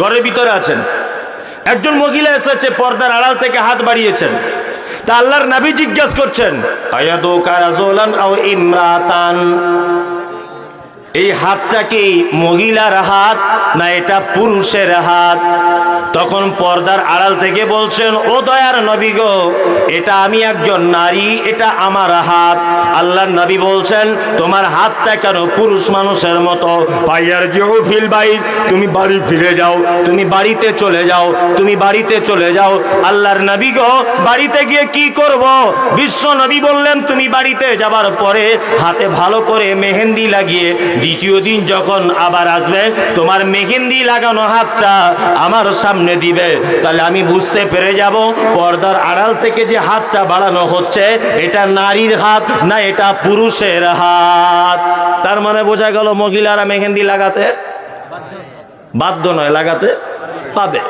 ঘরের ভিতরে আছেন। একজন মহিলা এসেছে, পর্দার আড়াল থেকে হাত বাড়িয়েছেন। তা আল্লাহর নাবি জিজ্ঞাসা করছেন আয়াদু কারাজোলান আও ইমরাতান? এই হাতটা কি মহিলার হাত না এটা পুরুষের হাত? তখন পর্দার আড়াল থেকে বলছেন, ও দয়ার নবী গো, এটা আমি একজন নারী, এটা আমার হাত। আল্লাহর নবী বলছেন, তোমার হাতটা কেন পুরুষ মানুষের মতো? পাইয়ার জিও ফিল বাইর তুমি বাড়ি ফিরে যাও, তুমি বাড়িতে চলে যাও, তুমি বাড়িতে চলে যাও। আল্লাহর নবী গো, বাড়িতে গিয়ে কি করব? বিশ্ব নবী বললেন, তুমি বাড়িতে যাবার পরে হাতে ভালো করে মেহেন্দি লাগিয়ে দ্বিতীয় দিন যখন আবার আসবে, তোমার মেহেন্দি লাগানো হাতটা আমার সামনে দিবে। তাহলে আমি বুঝতে পেরে যাব পর্দার আড়াল থেকে যে হাতটা বাড়ানো হচ্ছে, এটা নারীর হাত না এটা পুরুষের হাত। তার মানে বোঝা গেল মহিলারা মেহেন্দি লাগাতে বাধ্য নয়, লাগাতে পাবে।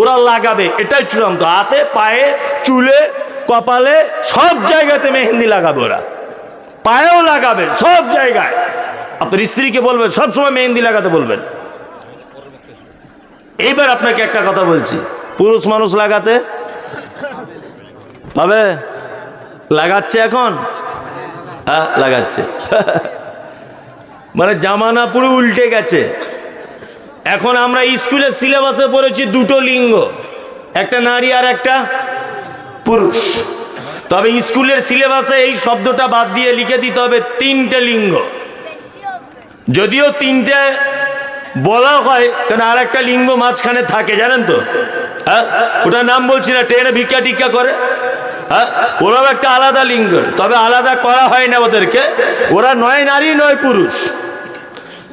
ওরা লাগাবে, এটাই চূড়ান্ত। হাতে, পায়ে, চুলে, কপালে, সব জায়গাতে মেহেন্দি লাগাবে ওরা। পায়েও লাগাবে, সব জায়গায়। আপনার স্ত্রীকে বলবেন, সব সময় মেহেন্দি লাগাতে বলবেন। এইবার আপনাকে একটা কথা বলছি, পুরুষ মানুষ লাগাতে পাবে? লাগাচ্ছে এখন? হ্যাঁ লাগাচ্ছে। মানে জামানা পুরো উল্টে গেছে। এখন আমরা স্কুলের সিলেবাসে পড়েছি দুটো লিঙ্গ, একটা নারী আর একটা পুরুষ। তবে স্কুলের সিলেবাসে এই শব্দটা বাদ দিয়ে লিখে দিতে হবে তিনটে লিঙ্গ। যদিও তিনটে বলা হয়, কেন আর একটা লিঙ্গ মাঝখানে থাকে, জানেন তো? হ্যাঁ? ওটার নাম বলছি না, ট্রেনে ভিক্ষা টিক্ষা করে। হ্যাঁ? ওরাও একটা আলাদা লিঙ্গ তবে আলাদা করা হয় না ওদেরকে। ওরা নয় নারী, নয় পুরুষ।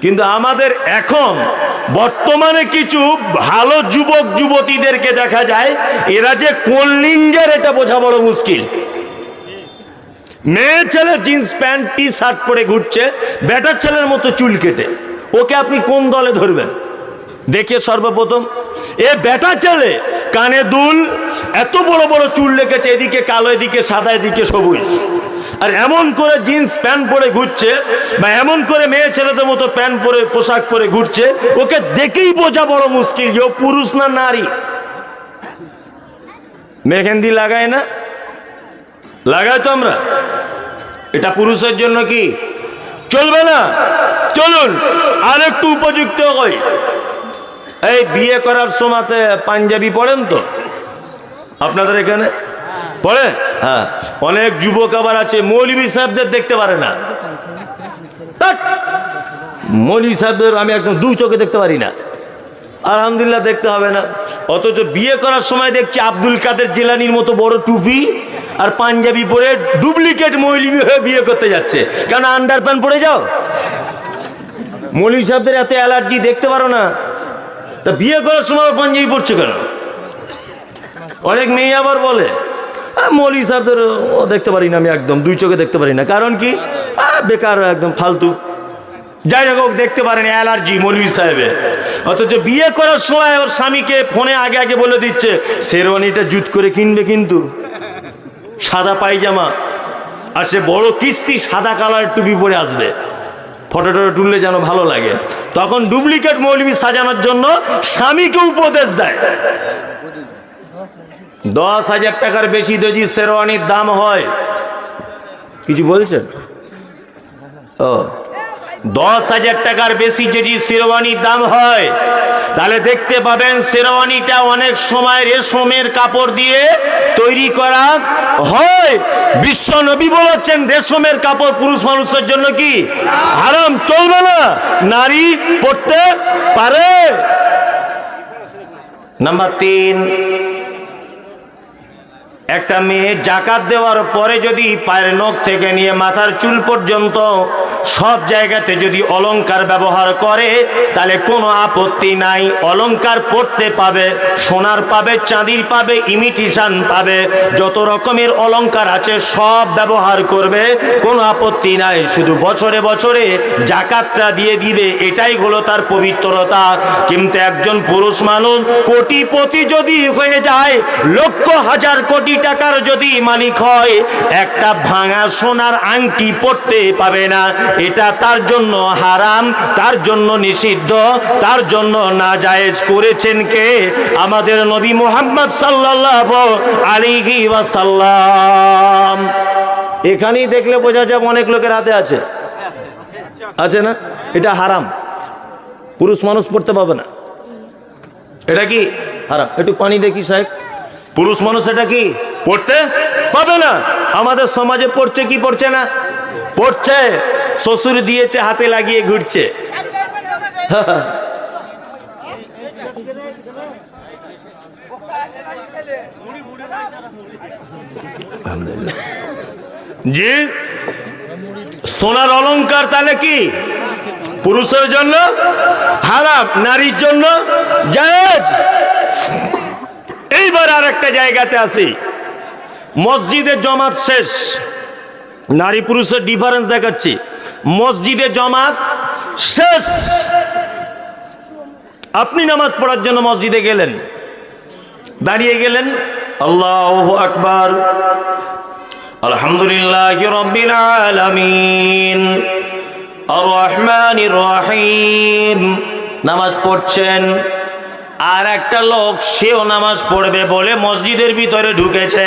কিন্তু আমাদের এখন বর্তমানে কিছু ভালো যুবক, যুবতীদেরকে দেখা যায়, এরা যে কোন লিঙ্গের এটা বোঝা বড় মুশকিল। মেয়ে ছেলে জিন্স প্যান্ট টি শার্ট পরে ঘুরছে বেটার ছেলের মতো চুল কেটে। ওকে আপনি কোন দলে ধরবেন? দেখে সর্বপ্রথম। এ বেটা ছেলে কানে দুল, এত বড় বড় চুল রেখেছে, এদিকে কালো, এদিকে সাদা, এদিকে সবুজ। আর এমন করে জিন্স প্যান্ট পরে ঘুরছে, বা এমন করে মেয়ে ছেলেদের মতো প্যান্ট পরে, পোশাক পরে ঘুরছে, ওকে দেখেই বোঝা বড় মুশকিল যে ও পুরুষ না নারী। মেহেন্দি লাগায় না? লাগাই তো আমরা। এটা পুরুষের জন্য কি? চলবে না? চলুন আর একটু উপযুক্ত হই। এই বিয়ে করার সময়তে পাঞ্জাবি পড়েন তো? আপনাদের এখানে? পড়ে হ্যাঁ। অনেক যুবক আবার আছে মৌলবী সাহেবদের দেখতে পারে না। মৌলবী সাহেবদের আমি একদম দু চোখে দেখতে পারি না। আলহামদুলিল্লাহ দেখতে হবে না। অথচ বিয়ে করার সময় দেখছি আব্দুল কাদের জেলানির মতো বড় টুপি আর পাঞ্জাবি পরে ডুপ্লিকেট মৌলবি হয়ে বিয়ে করতে যাচ্ছে। কেন আন্ডার প্যান্ট পরে যাও? মৌলিক সাহেবদের এত অ্যালার্জি দেখতে পারো না। তা বিয়ে করার সময় পাঞ্জাবি পড়ছে কেন? অনেক মেয়ে আবার বলে "আহ, মৌলবি সাহেবদের দেখতে পারি না আমি একদম দুই চোখে দেখতে পারি না। কারণ কি? বেকার একদম ফালতু। যাই হোক, দেখতে পারেন অ্যালার্জি মৌলভী সাহেবের। অথচ বিয়ে করার সময় ওর স্বামীকে ফোনে আগে আগে বলে দিচ্ছে, শেরওয়ানিটা জুত করে কিনবে কিন্তু। সাদা পায়জামা। আর সে বড় কিস্তি সাদা কালার টুপি পরে আসবে। ফটো টটো তুললে যেন ভালো লাগে। তখন ডুপ্লিকেট মৌলবি সাজানোর জন্য স্বামীকে উপদেশ দেয়। দশ হাজার টাকার বেশি যদি শেরওয়ানির দাম হয়, কিছু বলছেন? ও। দশ হাজার টাকার বেশি যদি শেরওয়ানির দাম হয়, তাহলে দেখতে পাবেন শেরওয়ানিটা অনেক সময় রেশমের কাপড় দিয়ে তৈরি করা হয়। বিশ্ব নবী বলেছেন, রেশমের কাপড় পুরুষ মানুষের জন্য কি আরাম চলবে না, নারী পড়তে পারে। নাম্বার তিন একটা মেয়ে জাকাত দেওয়ার পরে যদি পায়ের নখ থেকে নিয়ে মাথার চুল পর্যন্ত সব জায়গাতে যদি অলংকার ব্যবহার করে, তাহলে কোনো আপত্তি নাই। অলংকার পড়তে পাবে, সোনার পাবে, চাঁদির পাবে ইমিটেশন পাবে। যত রকমের অলংকার আছে সব ব্যবহার করবে, কোনো আপত্তি নাই। শুধু বছরে বছরে জাকাতটা দিয়ে দিবে, এটাই হলো তার পবিত্রতা। কিন্তু একজন পুরুষ মানুষ কোটিপতি যদি হয়ে যায়, লক্ষ হাজার কোটি টাকার যদি মালিক হয়, একটা ভাঙা সোনার আংটি পড়তে পাবে না। এটা তার জন্য হারাম, তার জন্য নিষিদ্ধ, তার জন্য না জায়েজ করেছেন কে? আমাদের নবী মোহাম্মদ সাল্লাল্লাহু আলাইহি ওয়াসাল্লাম। এখানেই দেখলে বোঝা যায় অনেক লোকের হাতে আছে। আছে না? এটা হারাম। পুরুষ মানুষ পড়তে পাবে না। এটা কি? হারাম। একটু পানি দেখি, সাহেব। পুরুষ মানুষ এটা কি? পড়তে পাবে না। আমাদের সমাজে পড়ছে কি পড়ছে না? পড়ছে। শ্বশুর দিয়েছে, হাতে লাগিয়ে ঘুরছে। জি, সোনার অলংকার তাহলে কি? পুরুষের জন্য? হারাম, নারীর জন্য? জায়েজ। এইবার আর একটা জায়গাতে আসি মসজিদে জমাত শেষ। নারী পুরুষের ডিফারেন্স দেখাচ্ছি। মসজিদে জমাত শেষ। আপনি নামাজ পড়ার জন্য মসজিদে গেলেন। দাঁড়িয়ে গেলেন। আল্লাহ আকবার। আলহামদুলিল্লাহ আর রহিম। নামাজ পড়ছেন। আর একটা লোক, সেও নামাজ পড়বে বলে মসজিদের ভিতরে ঢুকেছে।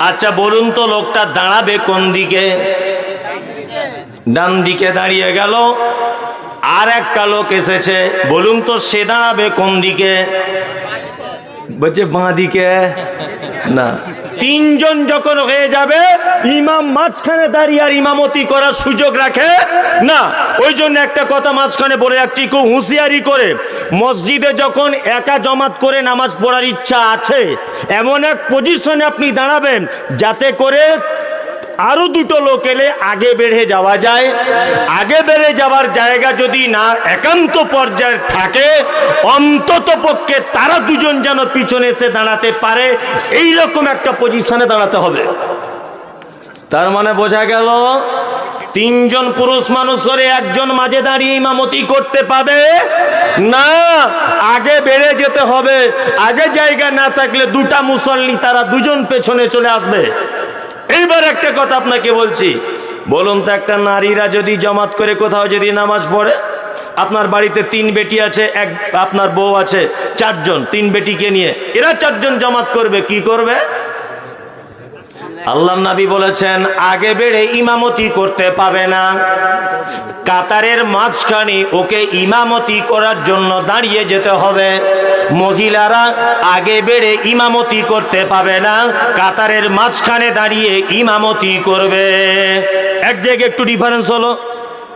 আচ্ছা বলুন তো লোকটা দাঁড়াবে কোন দিকে? ডান দিকে দাঁড়িয়ে গেল। আর একটা লোক এসেছে, বলুন তো সে দাঁড়াবে কোন দিকে? বলছে, বাঁ দিকে। না। তিনজন যখন হয়ে যাবে, ইমাম মাঝখানে দাঁড়িয়ে আর ইমামতি করার সুযোগ রাখে? না ওই জন্য একটা কথা মাঝখানে বলে রাখছি, খুব হুঁশিয়ারি করে। মসজিদে যখন একা জমাত করে নামাজ পড়ার ইচ্ছা আছে, এমন এক পজিশনে আপনি দাঁড়াবেন, যাতে করে আরও দুটো লোক এলে আগে বেড়ে যাওয়া যায়। আগে বেড়ে যাওয়ার জায়গা যদি না একান্ত পর্যায়ে থাকে, অন্তত পক্ষে তারা দুজন যেন পিছনে এসে দাঁড়াতে পারে এই রকম একটা পজিশনে দাঁড়াতে হবে। তার মানে বোঝা গেল, তিনজন পুরুষ মানুষ একজন মাঝে দাঁড়িয়ে ইমামতি করতে পাবে? না, আগে বেড়ে যেতে হবে। আগে জায়গা না থাকলে দুটা মুসল্লি, তারা দুজন পেছনে চলে আসবে। এইবার একটা কথা আপনাকে বলছি। বলুন তো, একটা নারীরা যদি জমাত করে কোথাও যদি নামাজ পড়ে, আপনার বাড়িতে তিন বেটি আছে, এক, আপনার বউ আছে, চারজন, তিন বেটিকে নিয়ে, এরা চারজন জমাত করবে, কি করবে? আল্লাহ নবী বলেছেন, আগে বেড়ে ইমামতি করতে পাবে না। কাতারের মাঝখানে ওকে ইমামতি করার জন্য দাঁড়িয়ে যেতে হবে। মহিলারা আগে বেড়ে ইমামতি করতে পাবে না, কাতারের মাঝখানে দাঁড়িয়ে ইমামতি করবে। এক জায়গায় একটু ডিফারেন্স হলো,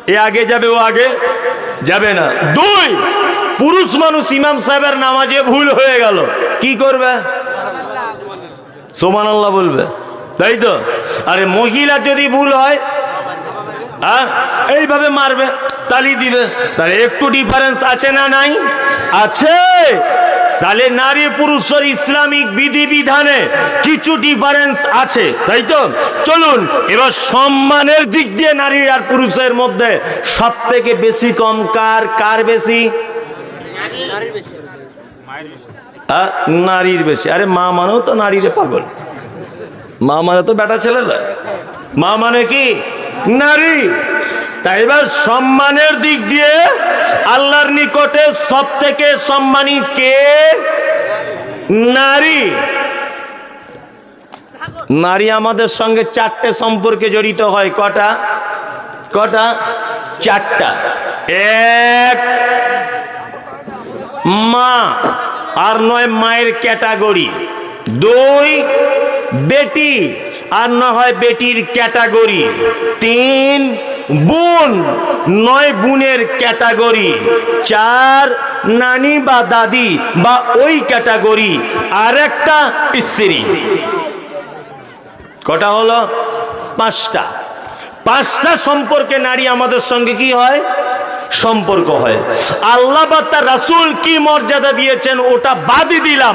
এ আগে যাবে, ও আগে যাবে না। দুই, পুরুষ মানুষ ইমাম সাহেবের নামাজে ভুল হয়ে গেল, কি করবে? সোমান আল্লাহ বলবে। তাই তো? আরে মহিলা যদি ভুল হয় হ্যাঁ? এইভাবে মারবে তালি দিবে। তাহলে একটু ডিফারেন্স আছে না নাই? আছে। তাহলে নারী পুরুষের ইসলামিক বিধিবিধানে কিছু ডিফারেন্স আছে তাই তো? চলুন এবার সম্মানের দিক দিয়ে নারী আর পুরুষের মধ্যে সব থেকে বেশি কম কার কার বেশি? আহ, নারীর বেশি। আরে মা মানেও তো নারীরে পাগল। মা মানে তো বেটা ছেলে মা মানে কি? নারী। তাই এবার সম্মানের দিক দিয়ে আল্লাহর নিকটে সব থেকে সম্মানী কে? নারী। নারী আমাদের সঙ্গে চারটে সম্পর্কে জড়িত হয়। কটা? কটা? চারটা। এক, মা, আর নয় মায়ের ক্যাটাগরি। দুই বেটি আর না হয় বেটির ক্যাটাগরি। তিন বোন, নয় বোনের ক্যাটাগরি। চার নানি বা দাদি বা ওই ক্যাটাগরি। আর একটা স্ত্রী। কটা হলো? পাঁচটা। পাঁচটা সম্পর্কে নারী আমাদের সঙ্গে কি হয়? সম্পর্ক হয়। আল্লাহ বা তার রাসূল কি মর্যাদা দিয়েছেন ওটা বাদই দিলাম।